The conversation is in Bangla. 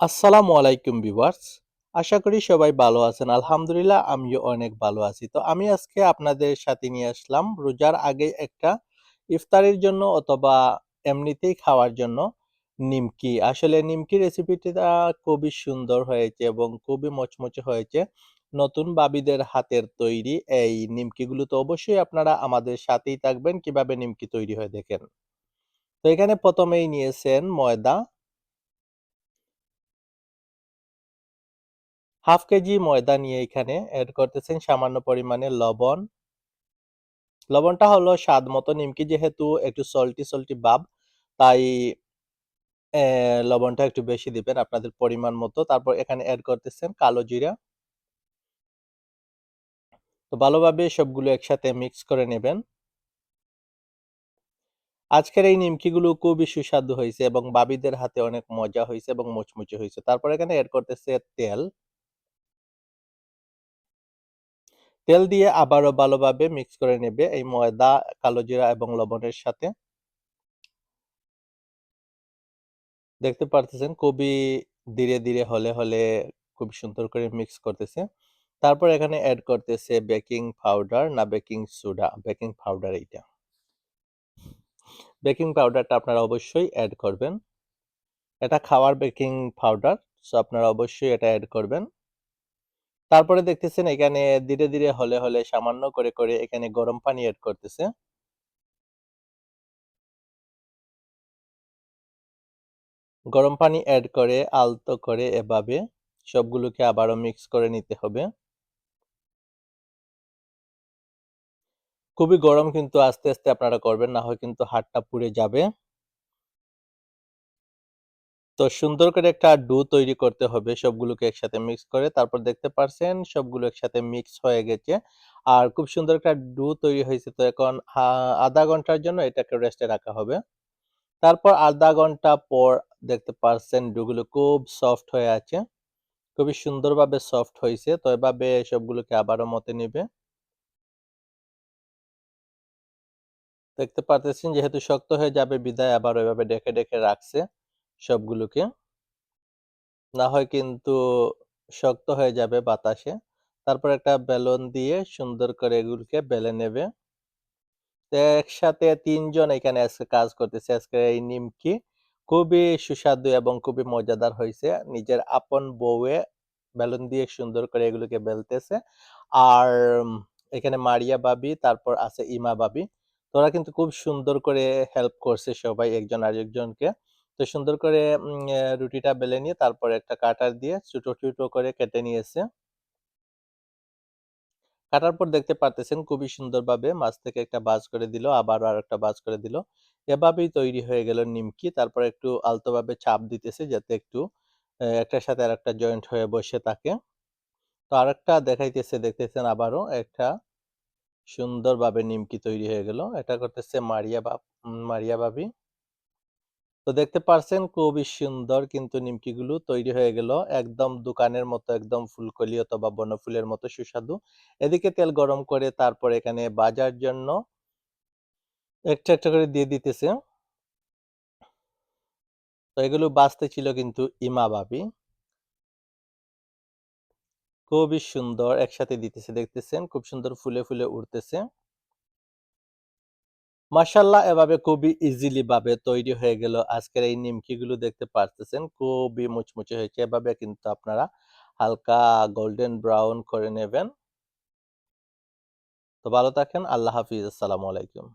আসসালামু আলাইকুম ভিউয়ার্স। আশা করি সবাই ভালো আছেন। আলহামদুলিল্লাহ, আমিও অনেক ভালো আছি। তো আমি আজকে আপনাদের সাথে নিয়ে আসলাম রোজার আগে একটা ইফতারির জন্য অথবা এমনিতেই খাওয়ার জন্য নিমকি। আসলে নিমকি রেসিপিটা খুবই সুন্দর হয়েছে এবং খুবই মচমচে হয়েছে। নতুন বাবিদের হাতের তৈরি এই নিমকিগুলো তো অবশ্যই আপনারা আমাদের সাথেই থাকবেন কীভাবে নিমকি তৈরি হয় দেখেন। তো এখানে প্রথমেই নিয়েছেন ময়দা হাফ কেজি ময়দা নিয়ে এখানে এড করতেছেন সামান্য পরিমাণে লবণ। লবণটা হলো স্বাদ মতো নিমকি যেহেতু একটু সল্টি, সল্টি ভাব তাই লবণটা একটু বেশি দিবেন আপনাদের পরিমাণ মতো। তারপর এখানে এড করতেছেন কালো জিরা। তো ভালোভাবে সবগুলো একসাথে মিক্স করে নেবেন। আজকের এই নিমকিগুলো খুবই সুস্বাদু হয়েছে এবং বাবিদের হাতে অনেক মজা হয়েছে এবং মুচমুচে হয়েছে তারপর এখানে এড করতেছে তেল। তেল দিয়ে আবারও ভালোভাবে মিক্স করে নেবে এই ময়দা, কালো জিরা এবং লবণের সাথে। দেখতে পারতেছেন খুবই ধীরে, ধীরে হলে, হলে খুব সুন্দর করে মিক্স করতেছে। তারপর এখানে অ্যাড করতেছে বেকিং পাউডার না বেকিং সোডা, বেকিং পাউডার এইটা। বেকিং পাউডারটা আপনারা অবশ্যই এড করবেন। এটা খাওয়ার বেকিং পাউডার। সো আপনারা অবশ্যই এটা অ্যাড করবেন। তারপরে দেখতেছেন এখানে ধীরে, ধীরে হলে, হলে সামান্য করে, করে এখানে গরম পানি এড করতেছে। গরম পানি এড করে আলতো করে এভাবে সবগুলোকে আবারও মিক্স করে নিতে হবে। খুবই গরম কিন্তু আস্তে, আস্তে আপনারা করবেন না হয় কিন্তু হাতটা পুড়ে যাবে। তো সুন্দর করে একটা ডো তৈরি করতে হবে সবগুলোকে একসাথে মিক্স করে। তারপর দেখতে পারছেন সবগুলো একসাথে মিক্স হয়ে গেছে। আর খুব সুন্দর একটা ডো তৈরি হয়েছে। তো এখন আধা ঘণ্টার জন্য এটাকে রেস্টে রাখা হবে। তারপর আধা ঘণ্টা পর দেখতে পারছেন ডোগুলো খুব সফট হয়ে আছে। খুবই সুন্দরভাবে সফট হয়েছে তো এভাবে সবগুলোকে আবারও মতে নিবে। দেখতে পারতেছেন যেহেতু শক্ত হয়ে যাবে বিদায় আবার ওইভাবে ডেকে, ডেকে রাখছে সবগুলোকে। না হয় কিন্তু শক্ত হয়ে যাবে বাতাসে। তারপর একটা বেলুন দিয়ে সুন্দর করে এগুলোকে বেলে নেবে। একসাথে ৩ জন এখানে আজকে কাজ করতেছে। আজকের এই নিমকি খুবই সুস্বাদু এবং খুবই মজাদার হইছে। নিজের আপন বউয়ে বেলুন দিয়ে সুন্দর করে এগুলোকে বেলতেছে। আর এখানে মারিয়া বাবি, তারপর আছে ইমা বাবি। তো ওরা কিন্তু খুব সুন্দর করে হেল্প করছে সবাই একজন আরেকজনকে। তো সুন্দর করে রুটিটা বেলে নিয়ে তারপরে একটা কাটার দিয়ে ছোট, ছোট করে কেটে নিয়েছে। কাটার পর দেখতে পারতেছেন খুবই সুন্দরভাবে মাছ থেকে একটা বাজ করে দিল, আবারও আরেকটা বাজ করে দিল। এভাবেই তৈরি হয়ে গেল নিমকি। তারপর একটু আলতোভাবে চাপ দিতেছে যাতে একটু একটার সাথে আর একটা জয়েন্ট হয়ে বসে থাকে। তো আর একটা দেখাইতেছে দেখতেছেন আবারও একটা সুন্দরভাবে নিমকি তৈরি হয়ে গেল। এটা করতেছে মারিয়া বাপ মারিয়া ভাবি। তো দেখতে পারছেন খুবই সুন্দর কিন্তু নিমকিগুলো তৈরি হয়ে গেল। একদম দোকানের মতো একদম ফুলকলি অথবা বনফুলের মতো সুস্বাদু। এদিকে তেল গরম করে তারপর এখানে বাজার জন্য একটা, একটা করে দিয়ে দিতেছে। তো এগুলো বাঁচতে ছিল কিন্তু ইমা ভাবি। খুবই সুন্দর একসাথে দিতেছে দেখতেছেন খুব সুন্দর ফুলে, ফুলে উঠতেছে। মাশাআল্লাহ এভাবে খুবই ইজিলি ভাবে তৈরি হয়ে গেল আজকের এই নিমকিগুলো দেখতে পারতেছেন। খুবই মুচমুচে হয়েছে। এভাবে কিন্তু আপনারা হালকা গোল্ডেন ব্রাউন করে নেবেন। তো ভালো থাকেন। আল্লাহ হাফিজ। আসসালামু আলাইকুম।